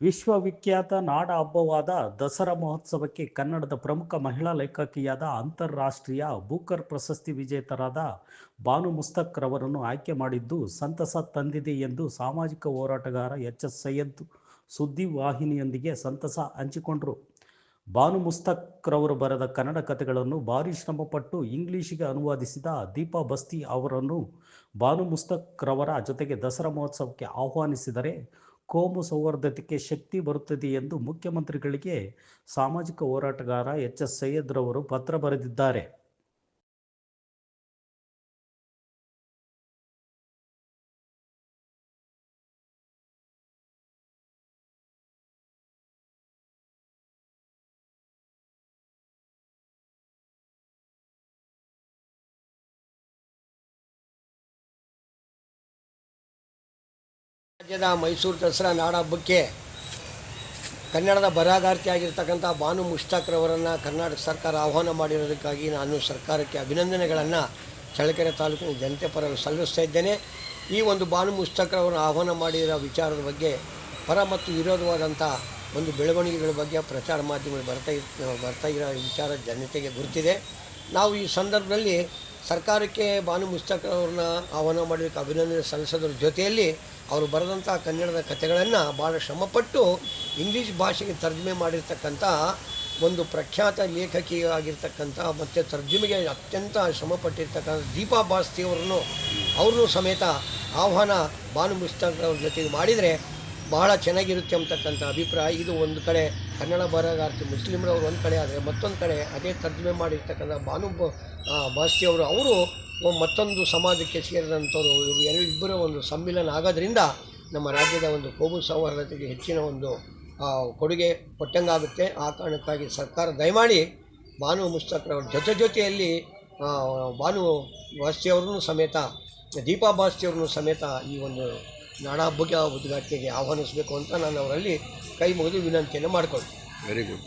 ವಿಶ್ವವಿಖ್ಯಾತ ನಾಡ ಹಬ್ಬವಾದ ದಸರಾ ಮಹೋತ್ಸವಕ್ಕೆ ಕನ್ನಡದ ಪ್ರಮುಖ ಮಹಿಳಾ ಲೇಖಕಿಯಾದ ಅಂತಾರಾಷ್ಟ್ರೀಯ ಬೂಕರ್ ಪ್ರಶಸ್ತಿ ವಿಜೇತರಾದ ಬಾನು ಮುಸ್ತಕ್ ರವರನ್ನು ಆಯ್ಕೆ ಮಾಡಿದ್ದು ಸಂತಸ ತಂದಿದೆ ಎಂದು ಸಾಮಾಜಿಕ ಹೋರಾಟಗಾರ ಎಚ್ ಎಸ್ ಸೈಯದ್ ಸುದ್ದಿವಾಹಿನಿಯೊಂದಿಗೆ ಸಂತಸ ಹಂಚಿಕೊಂಡರು. ಬಾನು ಮುಸ್ತಕ್ ರವರು ಬರೆದ ಕನ್ನಡ ಕಥೆಗಳನ್ನು ಭಾರಿ ಶ್ರಮಪಟ್ಟು ಇಂಗ್ಲಿಷಿಗೆ ಅನುವಾದಿಸಿದ ದೀಪಾ ಬಸ್ತಿ ಅವರನ್ನು ಬಾನು ಮುಸ್ತಕ್ ರವರ ಜೊತೆಗೆ ದಸರಾ ಮಹೋತ್ಸವಕ್ಕೆ ಆಹ್ವಾನಿಸಿದರೆ ಕೋಮು ಸೌಹಾರ್ದತೆಗೆ ಶಕ್ತಿ ಬರುತ್ತದೆ ಎಂದು ಮುಖ್ಯಮಂತ್ರಿಗಳಿಗೆ ಸಾಮಾಜಿಕ ಹೋರಾಟಗಾರ ಎಚ್ ಎಸ್ ಸೈಯದ್ ರವರು ಪತ್ರ ಬರೆದಿದ್ದಾರೆ. ರಾಜ್ಯದ ಮೈಸೂರು ದಸರಾ ನಾಡ ಹಬ್ಬಕ್ಕೆ ಕನ್ನಡದ ಬರಹಗಾರ್ತಿಯಾಗಿರ್ತಕ್ಕಂಥ ಭಾನು ಮುಷ್ತಾಕ್ರವರನ್ನು ಕರ್ನಾಟಕ ಸರ್ಕಾರ ಆಹ್ವಾನ ಮಾಡಿರೋದಕ್ಕಾಗಿ ನಾನು ಸರ್ಕಾರಕ್ಕೆ ಅಭಿನಂದನೆಗಳನ್ನು ಚಳ್ಳಕೆರೆ ತಾಲೂಕಿನ ಜನತೆ ಪರ ಸಲ್ಲಿಸ್ತಾ ಇದ್ದೇನೆ. ಈ ಒಂದು ಭಾನು ಮುಷ್ತಾಕ್ರವರನ್ನು ಆಹ್ವಾನ ಮಾಡಿರೋ ವಿಚಾರದ ಬಗ್ಗೆ ಪರ ಮತ್ತು ವಿರೋಧವಾದಂಥ ಒಂದು ಬೆಳವಣಿಗೆಗಳ ಬಗ್ಗೆ ಪ್ರಚಾರ ಮಾಧ್ಯಮಗಳು ಬರ್ತಾ ಬರ್ತಾ ಇರೋ ವಿಚಾರ ಜನತೆಗೆ ಗುರುತಿದೆ. ನಾವು ಈ ಸಂದರ್ಭದಲ್ಲಿ ಸರ್ಕಾರಕ್ಕೆ ಭಾನು ಮುಸ್ತಕ್ ಅವ್ರನ್ನ ಆಹ್ವಾನ ಮಾಡಲಿಕ್ಕೆ ಅಭಿನಂದನೆ ಸಲ್ಲಿಸೋದ್ರ ಜೊತೆಯಲ್ಲಿ ಅವರು ಬರೆದಂಥ ಕನ್ನಡದ ಕಥೆಗಳನ್ನು ಭಾಳ ಶ್ರಮಪಟ್ಟು ಇಂಗ್ಲೀಷ್ ಭಾಷೆಗೆ ತರ್ಜುಮೆ ಮಾಡಿರ್ತಕ್ಕಂಥ ಒಂದು ಪ್ರಖ್ಯಾತ ಲೇಖಕಿಯಾಗಿರ್ತಕ್ಕಂಥ ಮತ್ತು ತರ್ಜುಮೆಗೆ ಅತ್ಯಂತ ಶ್ರಮಪಟ್ಟಿರ್ತಕ್ಕಂಥ ದೀಪಾ ಬಾಸ್ತಿ ಅವರನ್ನು ಸಮೇತ ಆಹ್ವಾನ ಭಾನು ಮುಸ್ತಕ್ ಅವ್ರ ಜೊತೆಗೆ ಮಾಡಿದರೆ ಬಹಳ ಚೆನ್ನಾಗಿರುತ್ತೆ ಅಂತಕ್ಕಂಥ ಅಭಿಪ್ರಾಯ. ಇದು ಒಂದು ಕಡೆ ಕನ್ನಡ ಬರಹಗಾರ್ತಿ ಮುಸ್ಲಿಮರವರು ಒಂದು ಕಡೆ ಆದರೆ ಮತ್ತೊಂದು ಕಡೆ ಅದೇ ತರ್ಜುಮೆ ಮಾಡಿರ್ತಕ್ಕಂಥ ಭಾನು ಆ, ಅವರು ಮತ್ತೊಂದು ಸಮಾಜಕ್ಕೆ ಸೇರಿದಂಥವ್ರು ಇವರು ಎರಡು ಇಬ್ಬರ ಒಂದು ಸಮ್ಮಿಲನ ಆಗೋದ್ರಿಂದ ನಮ್ಮ ರಾಜ್ಯದ ಒಂದು ಕೋಮು ಸೌಹಾರ್ದತೆಗೆ ಹೆಚ್ಚಿನ ಒಂದು ಕೊಡುಗೆ ಕೊಟ್ಟಂಗಾಗುತ್ತೆ. ಆ ಕಾರಣಕ್ಕಾಗಿ ಸರ್ಕಾರ ದಯಮಾಡಿ ಭಾನು ಮುಸ್ತಕ್ರವ್ರ ಜೊತೆ ಜೊತೆಯಲ್ಲಿ ಭಾನು ಭಾಸ್ತಿಯವ್ರನ್ನೂ ಸಮೇತ ದೀಪಾ ಭಾಸ್ತಿಯವ್ರನ್ನೂ ಸಮೇತ ಈ ಒಂದು ನಾಡ ಹಬ್ಬಕ್ಕೆ ಉದ್ಘಾಟನೆಗೆ ಆಹ್ವಾನಿಸಬೇಕು ಅಂತ ನಾನು ಅವರಲ್ಲಿ ಕೈ ಮುಗಿದು ವಿನಂತಿಯನ್ನು ಮಾಡಿಕೊಂಡೆ. Very good